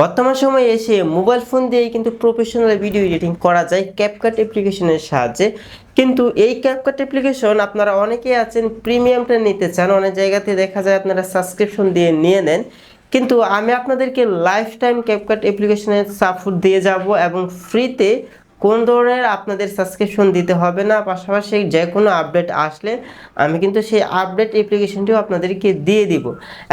বর্তমান সময়ে এসে মোবাইল ফোন দিয়ে কিন্তু প্রফেশনাল ভিডিও এডিটিং করা যায় ক্যাপকাট অ্যাপ্লিকেশনের সাহায্যে। কিন্তু এই ক্যাপকাট অ্যাপ্লিকেশন আপনারা অনেকেই আছেন প্রিমিয়ামটা নিতে চান, অনেক জায়গাতে দেখা যায় আপনারা সাবস্ক্রিপশন দিয়ে নিয়ে নেন। কিন্তু আমি আপনাদেরকে লাইফ টাইম ক্যাপকাট অ্যাপ্লিকেশনের সাপোর্ট দিয়ে যাব এবং ফ্রিতে কোন ধরনের আপনাদের সাবস্ক্রিপশন দিতে হবে না, পাশাপাশি যে কোনো আপডেট আসলে আমি কিন্তু সেই আপডেট অ্যাপ্লিকেশনটিও আপনাদেরকে দিয়ে দিব।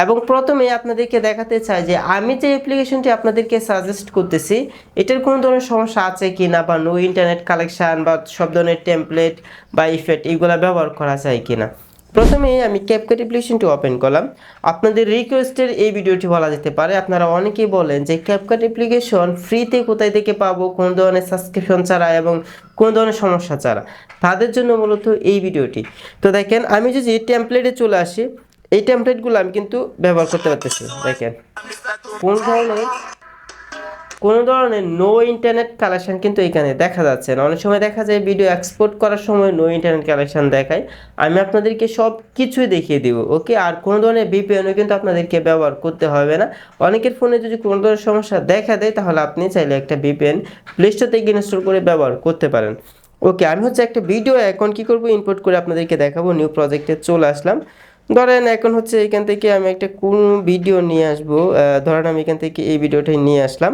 এবং প্রথমে আপনাদেরকে দেখাতে চাই যে আমি যে অ্যাপ্লিকেশনটি আপনাদেরকে সাজেস্ট করতেছি, এটার কোনো ধরনের সমস্যা আছে কি না বা নো ইন্টারনেট কালেকশান বা সব ধরনের টেমপ্লেট বা ইফেক্ট এগুলো ব্যবহার করা যায় কি না প্রথমে আমি ক্যাপকাট অ্যাপ্লিকেশনটি ওপেন করলাম। আপনাদের রিকোয়েস্টের এই ভিডিওটি বলা যেতে পারে। আপনারা অনেকেই বলেন যে ক্যাপকাট অ্যাপ্লিকেশন ফ্রিতে কোথায় থেকে পাবো, কোন ধরনের সাবস্ক্রিপশন ছাড়া এবং কোন ধরনের সমস্যা ছাড়া। তাদের জন্য মূলত এই ভিডিওটি তো দেখেন, আমি যদি টেমপ্লেটে চলে আসি, এই টেমপ্লেটগুলো আমি কিন্তু ব্যবহার করতে পারতেছি। দেখেন, কোন ধরনের কোনো ধরনের নো ইন্টারনেট কালেকশন কিন্তু এখানে দেখা যাচ্ছে না। অনেক সময় দেখা যায় ভিডিও এক্সপোর্ট করার সময় নো ইন্টারনেট কালেকশান দেখায়। আমি আপনাদেরকে সব কিছুই দেখিয়ে দিব ওকে আর কোনো ধরনের বিপিএনও কিন্তু আপনাদেরকে ব্যবহার করতে হবে না। অনেকের ফোনে যদি কোনো ধরনের সমস্যা দেখা দেয়, তাহলে আপনি চাইলে একটা বিপিএন প্লে স্টোর থেকে ইনস্টল করে ব্যবহার করতে পারেন। ওকে আমি হচ্ছে একটা ভিডিও এখন কি করব? ইনপুট করে আপনাদেরকে দেখাবো নিউ প্রজেক্টে চলে আসলাম। ধরেন এখন হচ্ছে এখান থেকে আমি একটা কোন ভিডিও নিয়ে আসব। ধরেন আমি এখান থেকে এই ভিডিওটাই নিয়ে আসলাম।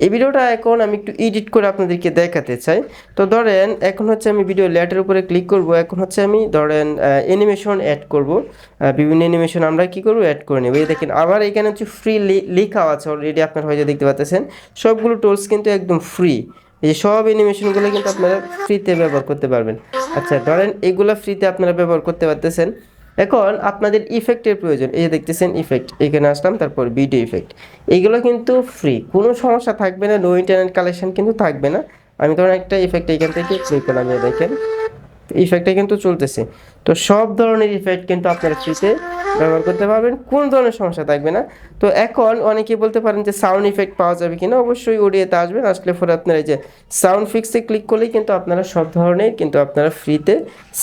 এই ভিডিওটা এখন আমি একটু এডিট করে আপনাদেরকে দেখাতে চাই। তো ধরেন, এখন হচ্ছে আমি ভিডিও লেটার উপরে ক্লিক করব। এখন হচ্ছে আমি ধরেন অ্যানিমেশন অ্যাড করব। বিভিন্ন অ্যানিমেশন আমরা কি করব? অ্যাড করে নেব। এই দেখেন, আবার এখানে হচ্ছে ফ্রি লেখা আছে অলরেডি আপনারা হয়তো দেখতে পাচ্ছেন। সবগুলো টুলস কিন্তু একদম ফ্রি এই সব অ্যানিমেশনগুলো কিন্তু আপনারা ফ্রিতে ব্যবহার করতে পারবেন। আচ্ছা ধরেন এগুলো ফ্রিতে আপনারা ব্যবহার করতে পারতেছেন। এখন আপনাদের ইফেক্টের প্রয়োজন। এই যে দেখতেছেন ইফেক্ট এখানে আসলাম, তারপর ভিডিও ইফেক্ট এগুলো কিন্তু ফ্রি কোনো সমস্যা থাকবে না নো ইন্টারনেট কালেকশন কিন্তু থাকবে না। আমি ধরুন একটা ইফেক্ট এখান থেকে প্লে করলাম দেখেন। ইফেক্টটা কিন্তু চলতেছে। তো সব ধরনের ইফেক্ট কিন্তু আপনারা ফ্রিতে ব্যবহার করতে পারবেন, কোন ধরনের সমস্যা থাকবে না। তো এখন অনেকে বলতে পারেন যে সাউন্ড ইফেক্ট পাওয়া যাবে কিনা, অবশ্যই ওডিওতে আসবেন। আসলে পরে আপনারা এই যে সাউন্ড ফিক্সে ক্লিক করলেই কিন্তু আপনারা সব ধরনের কিন্তু আপনারা ফ্রিতে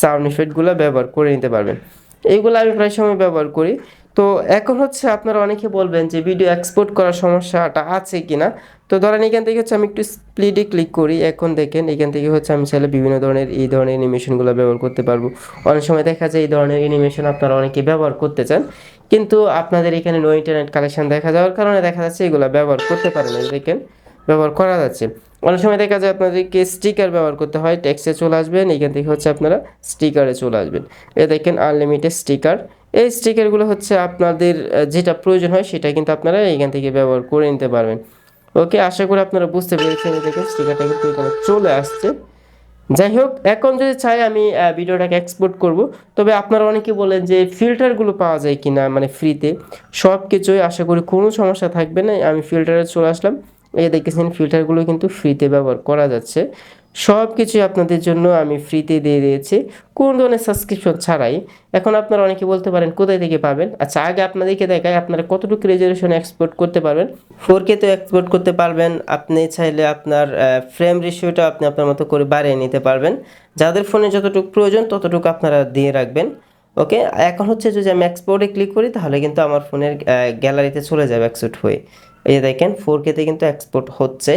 সাউন্ড ইফেক্টগুলো ব্যবহার করে নিতে পারবেন। এইগুলো আমি প্রায় সময় ব্যবহার করি। তো এখন হচ্ছে আপনারা অনেকে বলবেন যে ভিডিও এক্সপোর্ট করার সমস্যাটা আছে কিনা। তো ধরেন এখান থেকে হচ্ছে আমি একটু স্প্লিডে ক্লিক করি। এখন দেখেন এখান থেকে হচ্ছে আমি চাইলে বিভিন্ন ধরনের, এই ধরনের অ্যানিমেশনগুলো ব্যবহার করতে পারব। অনেক সময় দেখা যায় এই ধরনের অ্যানিমেশন আপনারা অনেকে ব্যবহার করতে চান। কিন্তু আপনাদের এখানে নো ইন্টারনেট কালেকশন দেখা যাওয়ার কারণে দেখা যাচ্ছে এগুলো ব্যবহার করতে পারেন দেখেন, ব্যবহার করা যাচ্ছে। অনেক সময় দেখা যায় আপনাদেরকে স্টিকার ব্যবহার করতে হয় ট্যাক্সে চলে আসবেন, এখান থেকে হচ্ছে আপনারা স্টিকারে চলে আসবেন। এ দেখেন আনলিমিটেড স্টিকার এই স্টিকারগুলো হচ্ছে আপনাদের যেটা প্রয়োজন হয় সেটা কিন্তু আপনারা এখান থেকে ব্যবহার করে নিতে পারবেন। ওকে, আশা করি আপনারা বুঝতে পেরেছেন দেখেন স্টিকারটা কিন্তু এখানে চলে আসছে। যাই হোক, এখন যদি চাই আমি ভিডিওটাকে এক্সপোর্ট করব। তবে আপনারা অনেকে বলেন যে ফিল্টারগুলো পাওয়া যায় কিনা মানে ফ্রিতে সব কিছুই আশা করি কোনো সমস্যা থাকবে না, আমি ফিল্টারে চলে আসলাম। এই দেখেছেন ফিল্টারগুলো কিন্তু ফ্রিতে ব্যবহার করা যাচ্ছে। সব কিছুই আপনাদের জন্য আমি ফ্রিতে দিয়ে দিয়েছি। কোন ধরনের সাবস্ক্রিপশন ছাড়াই? এখন আপনারা অনেকে বলতে পারেন, কোথায় থেকে পাবেন? আচ্ছা আগে আপনাদেরকে দেখায় আপনারা কতটুকু রেজলিউশন এক্সপোর্ট করতে পারবেন? ফোর কে তো এক্সপোর্ট করতে পারবেন, আপনি চাইলে আপনার ফ্রেম রেশিওটা আপনি আপনার মতো করে বাড়িয়ে নিতে পারবেন। যাদের ফোনে যতটুকু প্রয়োজন, ততটুকু আপনারা দিয়ে রাখবেন। ওকে? এখন হচ্ছে যদি আমি এক্সপোর্টে ক্লিক করি, তাহলে কিন্তু আমার ফোনের গ্যালারিতে চলে যাবে এক্সপোর্ট হয়ে। এই দেখেন ফোর কেতে কিন্তু এক্সপোর্ট হচ্ছে।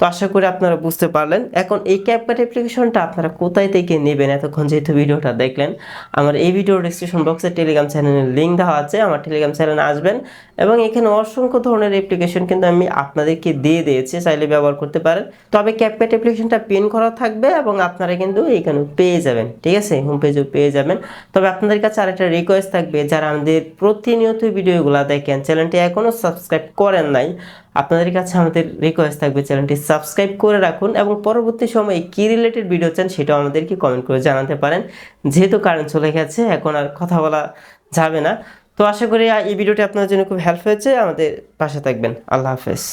তো আশা করি আপনারা বুঝতে পারলেন। এখন এই ক্যাপকাট অ্যাপ্লিকেশনটা আপনারা কোথায় থেকে নেবেন? এতক্ষণ যেহেতু ভিডিওটা দেখলেন, আমার এই ভিডিও ডিসক্রিপশন বক্সে টেলিগ্রাম চ্যানেলের লিঙ্ক দেওয়া আছে। আমার টেলিগ্রাম চ্যানেলে আসবেন এবং এখানে অসংখ্য ধরনের অ্যাপ্লিকেশন কিন্তু আমি আপনাদেরকে দিয়ে দিয়েছি, চাইলে ব্যবহার করতে পারেন। তবে ক্যাপকাট অ্যাপ্লিকেশনটা পিন করা থাকবে এবং আপনারা কিন্তু এখানে পেয়ে যাবেন, ঠিক আছে? হোম পেজও পেয়ে যাবেন। তবে আপনাদের কাছে আরেকটা রিকোয়েস্ট থাকবে, যারা আমাদের প্রতিনিয়ত ভিডিওগুলো দেখেন চ্যানেলটি এখনও সাবস্ক্রাইব করেন নাই আপনাদের কাছে আমাদের রিকোয়েস্ট থাকবে, চ্যানেলটি সাবস্ক্রাইব করে রাখুন এবং পরবর্তী সময়ে কী রিলেটেড ভিডিও চান সেটাও আমাদেরকে কমেন্ট করে জানাতে পারেন। যেহেতু কারেন্ট চলে গেছে, এখন আর কথা বলা যাবে না। তো আশা করি এই ভিডিওটি আপনাদের জন্য খুব হেল্প হয়েছে। আমাদের পাশে থাকবেন। আল্লাহ হাফেজ।